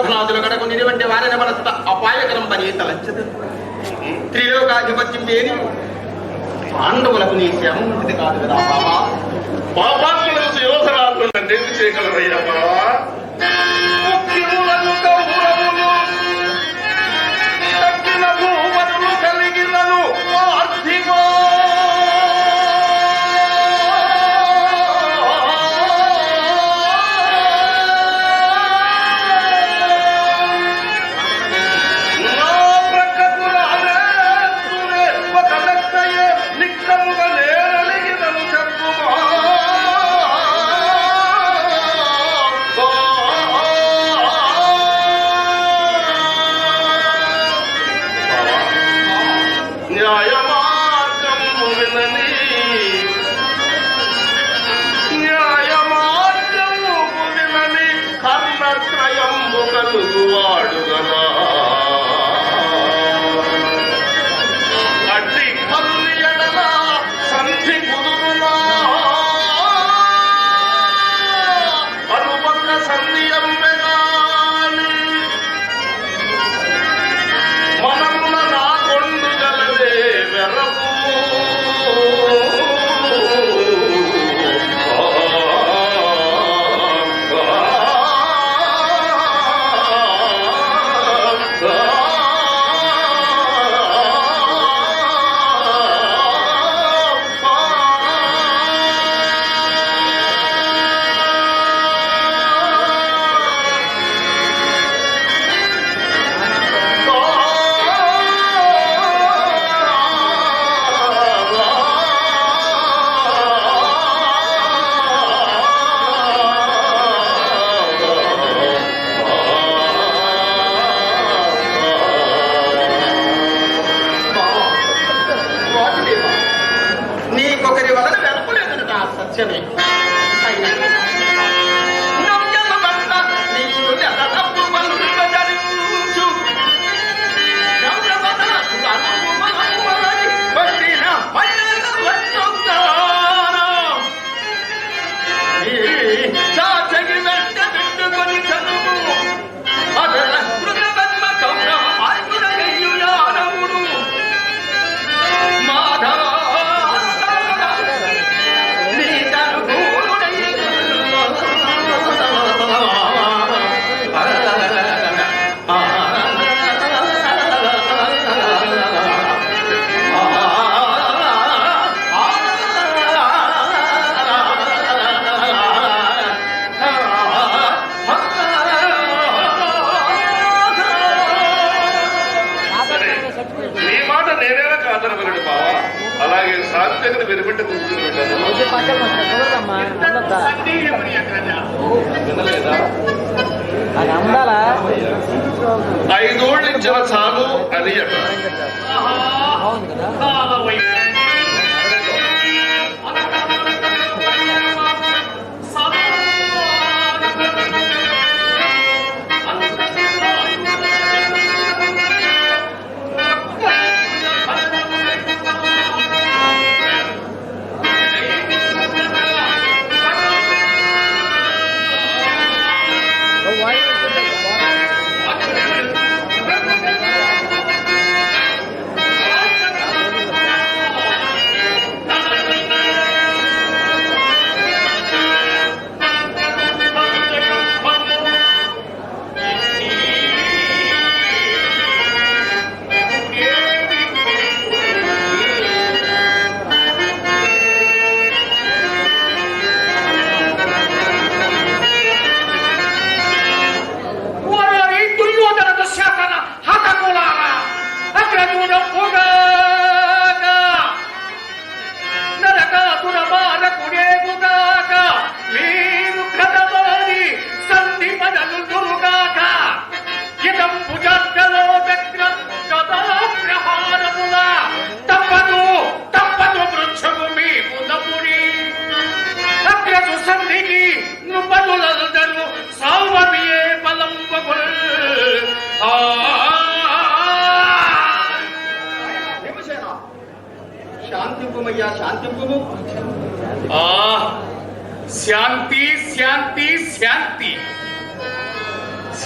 త్రిలోకనాథులకడకు నిలువంటి వారిని మనస్త అపాయకరం పనితలచ్చదు త్రిలోకాధిపత్యం వేది పాండవులకు నీ శరణిది కాదు కదా బాబా. పాపాత్మ చేయగలరయ్యా బాబా?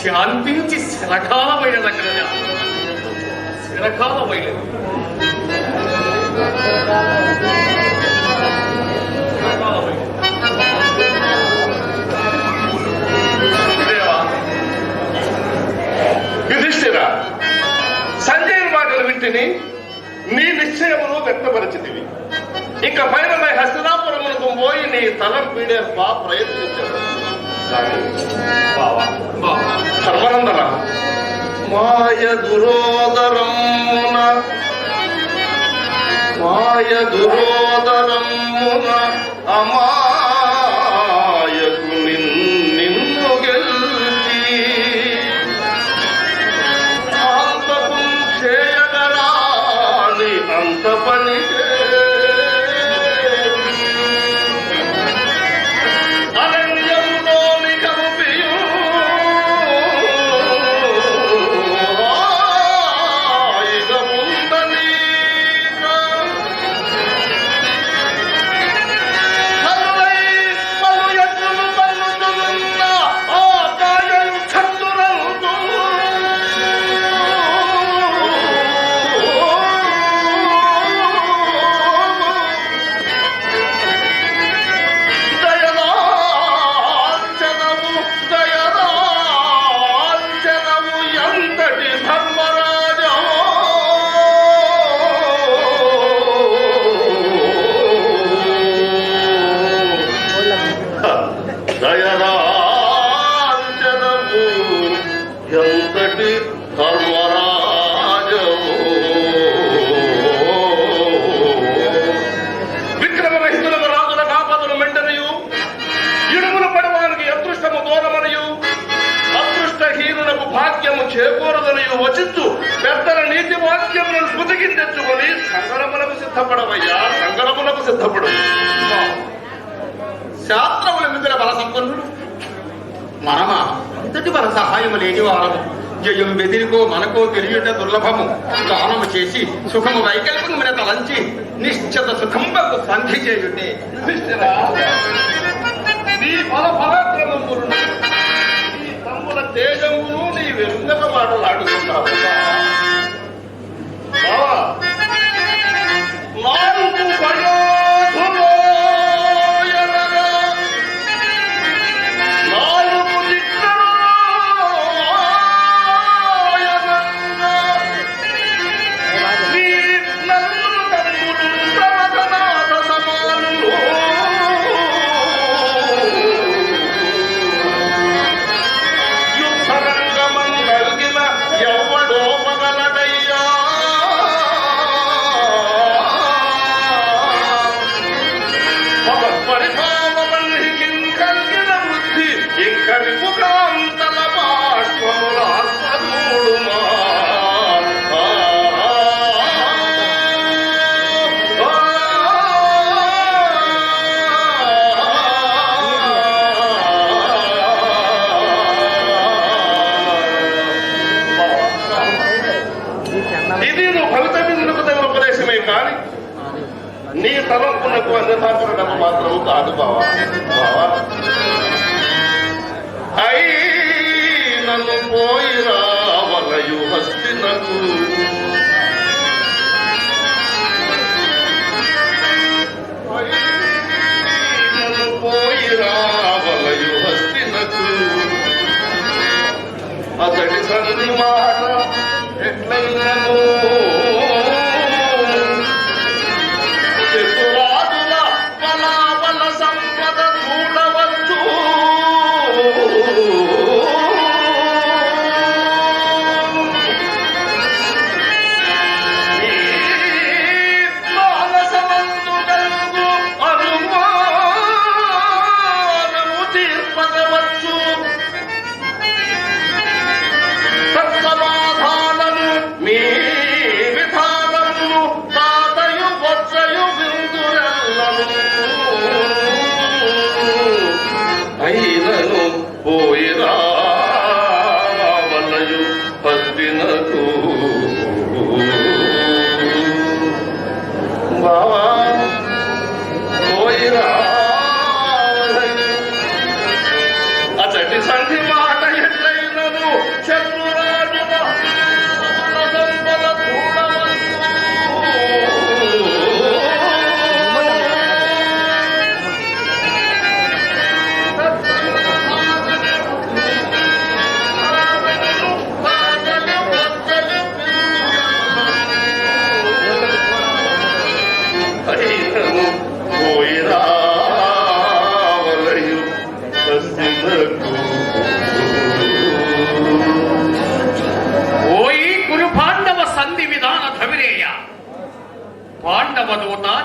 శాంతించి శిరకాలమైనది అక్కడ శిరకాలమైనది నీ నిశ్చయమును వ్యక్తపరిచితివి ఇక పైన హస్తనాపురములకు పోయి నీ తల బా ప్రయత్నించాడు బావా సర్వనందన మాయ దురోదరమున మాయ దురోదరమున అమా పరివారము జయం వెదిరికో మనకో తెలియట దుర్లభము. దానము చేసి సుఖము వైకల్పము మీద తలంచి నిశ్చిత సుఖంబకు సంధి చేయుటే. నీ ఫల quatro lutados, vá lá.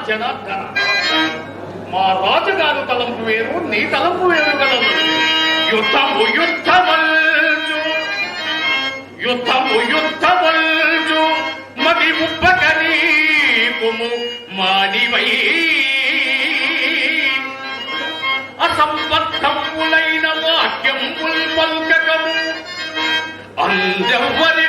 Janardhana మా రాజుగారు తలంపు వేరు నీ తలంపు వేరు గలదు యుద్ధము యుద్ధమల్జు యుద్ధము యుద్ధమల్జు మది ముప్పకనీకుము మానివై. అసంబద్ధములైన వాక్యం పల్కకము అందెవ్వరిట్టులాడినల్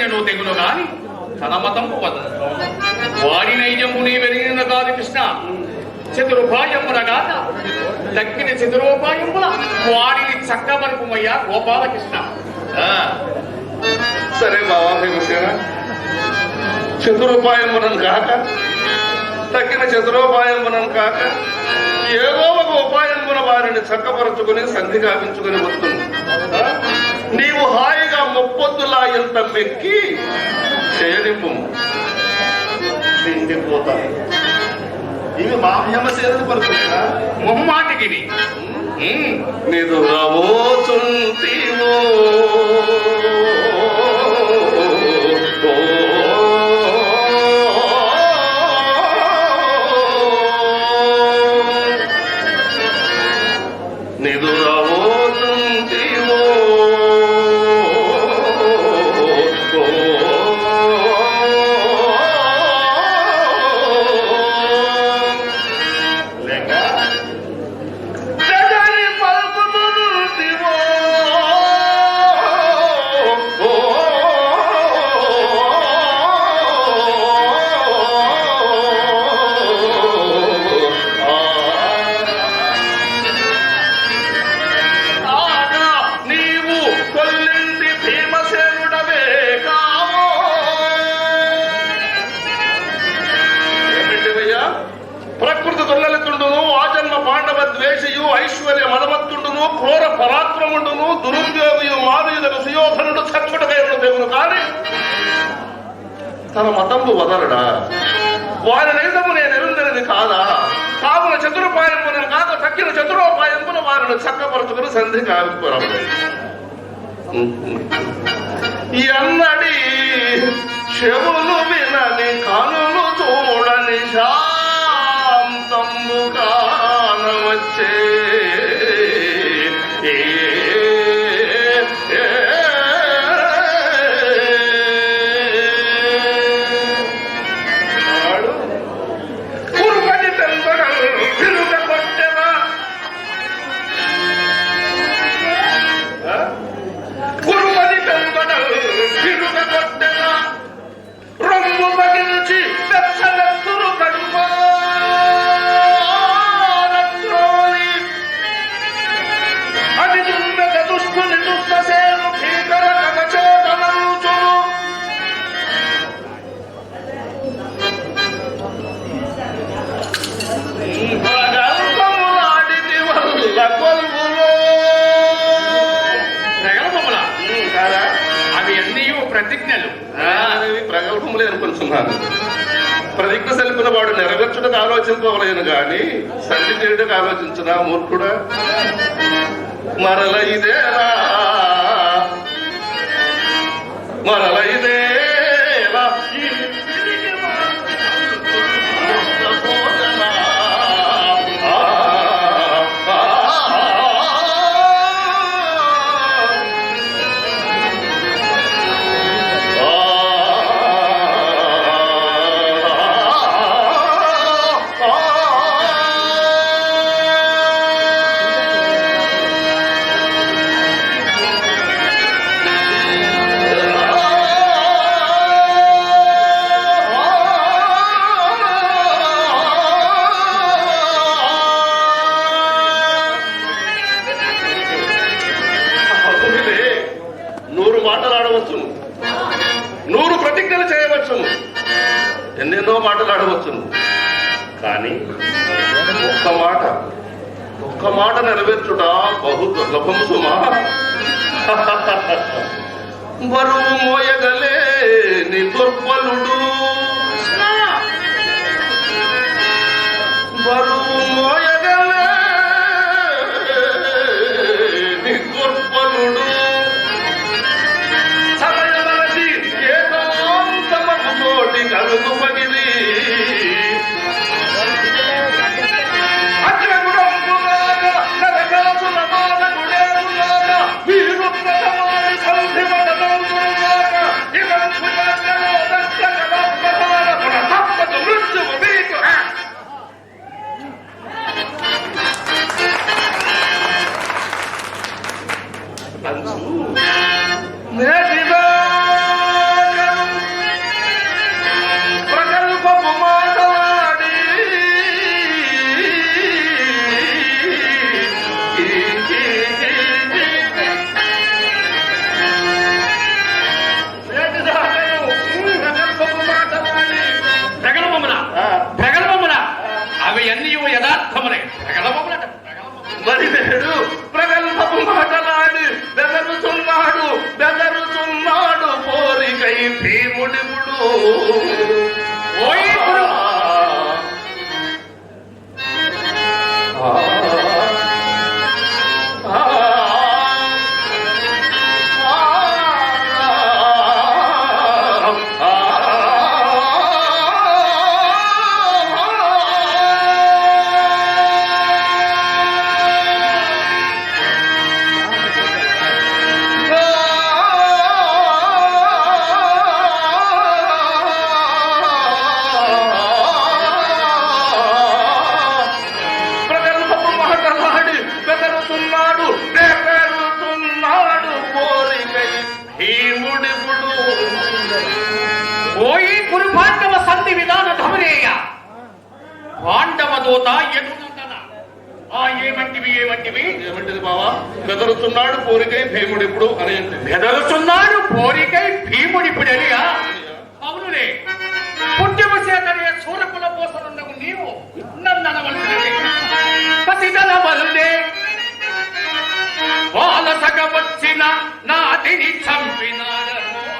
సచ్చుటకైనను తెగును గాని తన మతంపు వద వాడి నైజము నీ వెలిగిన కాదు కృష్ణ. చతురుపాయమునగాక తక్కిన చతురోపాయముల వాడిని చక్కమనుకుమయ్యా గోపాలకృష్ణ. ఆ, సరే బావా భీమసేన చతురోపాయమునం కాక తగ్గిన చతురోపాయమునం కాక ఏదో ఒక ఉపాయమున వారిని చక్కపరచుకుని సంధి గావించుకుని వస్తుంది నీవు హాయిగా ముప్పొద్దులా ఎంత మెక్కి చేయనిప్పు తిండిపోతా ఇవి మా భీమసేనుడు పలుకుతున్నా మొహమాటికిని ఉమ్. నిదు దురుద్యోగియు మానవులకు సుయోధనుడు చచ్చుటకైన దేవుడు కానీ తన మతంబు వదలడా? వారి నైజము నేను ఎరుందనిది కాదా? కావున చతురుపాయంపున కాక తక్కిన చతురోపాయంపున వారిని చక్కపరుచుకుని సంధి కావిపురము ఎన్నడి చెవులు వినని కనులు చూడని షా மரலைதேரா மரலை నూరు మాటలాడవచ్చును నూరు ప్రతిజ్ఞలు చేయవచ్చును. ఎన్నెన్నో మాటలాడవచ్చును కానీ ఒక్క మాట ఒక్క మాట నెరవేర్చుట బహు దుర్లభము సుమా. బరువు మోయగలే ని దుర్బలుడు. బరువు మోయ you. భీముడిపుడు ఓయి కురు పాండవ సంధి విధాన ధమరేయ పాండవ దూత ఎటునందన ఆ ఏమంటివి ఏమంటివి? ఏమంటిది బావా? బెదరుతున్నాడు కోరికై భీముడిపుడు అని బెదరుచున్నాడు పోరికై భీముడిపుడనిగా అవునులే. పుట్టిమ చేతనే సూరకుల పోసనున్నవు నీవు. నన్ననవలసినది పసిదల వల్లే వాలసగ వచ్చిన నాదిని చంపినాడను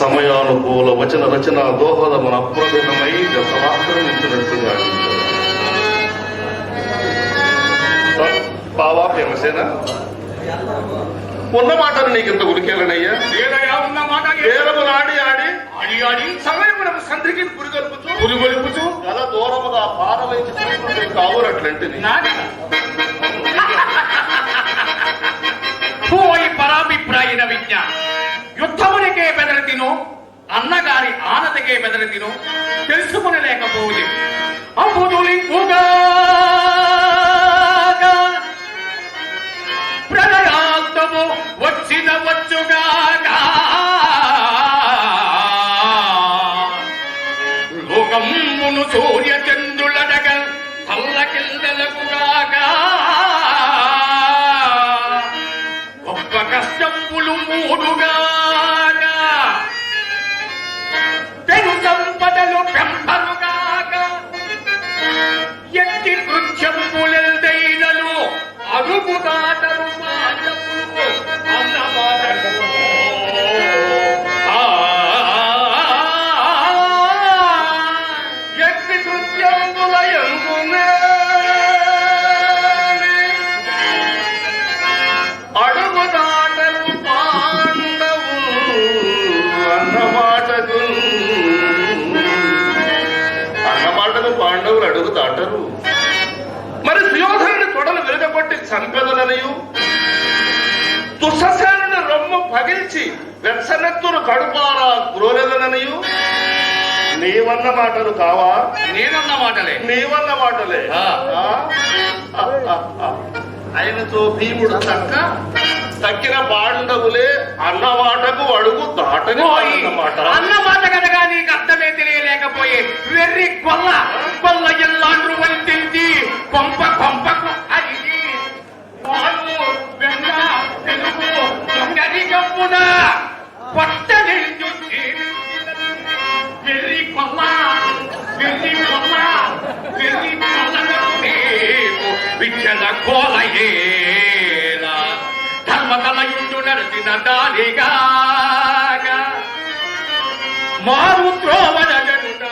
సమయానుకూల వచన రచన దోహదమున అప్రభితమై దశవాక్రమించినట్టుగా బావా భీమసేన ఉన్న మాటను నీకింత ఉరికేలనయ్యా? ఏదయా ఉన్న మాట వేరము నాడి ఆడి ఆడి ఆడి సమయమునకు సంధికి పురిగొల్పుచు పులిగొలుపుచు గల దూరముగా పారవైచి కావురట్లంటిని నాది. పోయి పరాభిప్రాయన విజ్ఞ యుద్ధమునికే బెదరతిను అన్నగారి ఆనతకే బెదరతిను తెలుసుకునలేకపోతే అబుదులింపుగా ప్రళయాంతము వచ్చిన వచ్చుగాగా అడుగు దాటరు మరి సుయోధనుని తొడలు విరగబట్టి చంపెదననియు? దుస్ససేనుని రొమ్ము పగిల్చి వెచ్చనెత్తును కడుపారా గ్రోలెదననియు నీవన్న మాటలు కావా? నేనన్న మాటలే. నీవన్న మాటలే. ఆయనతో భీముడు తక్క తక్కిన పాండవులే అన్న మాటకు అడుగు దాటని అన్నమాట. అన్న మాట కనుక నీకు అర్థమే తెలియలేకపోయే వెర్రి కొల్ల కొల్ల ఎల్లాండ్రు వంతించి కొంప కొంప అడిగి పాలు వెన్న తెలుగు వెర్రి కొల్ల విచ్చల కోలయేలా ధర్మతలయుడు నడిచిన దానిగా మారు త్రోవన జనుట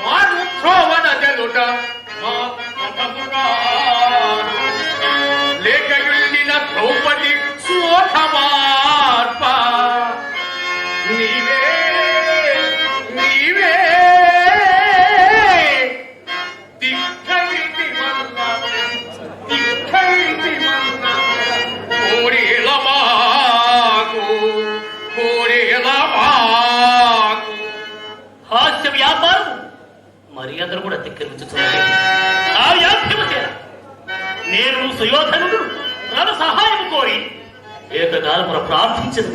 మారు త్రోవన జనుట మా మతముగా లేకయుండిన ద్రౌపది శోకమార్ప నీవే హాస్య వ్యాపారం. మరి అందరూ కూడా తిక్కరించుతున్నారు నేను సుయోధనుడు తన సహాయం కోరి ఏకకాలమున ప్రార్థించను.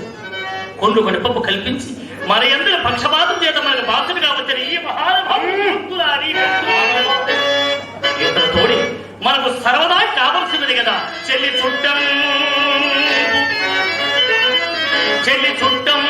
కొండు గడపము కల్పించి మన ఎందుకు పక్షపాతం చేత మనకు బాధ్యత వచ్చిన ఈ మహానుభావులారి మనకు సర్వదా కావలసినది కదా. చెల్లి చుట్టం. చెల్లి చుట్టం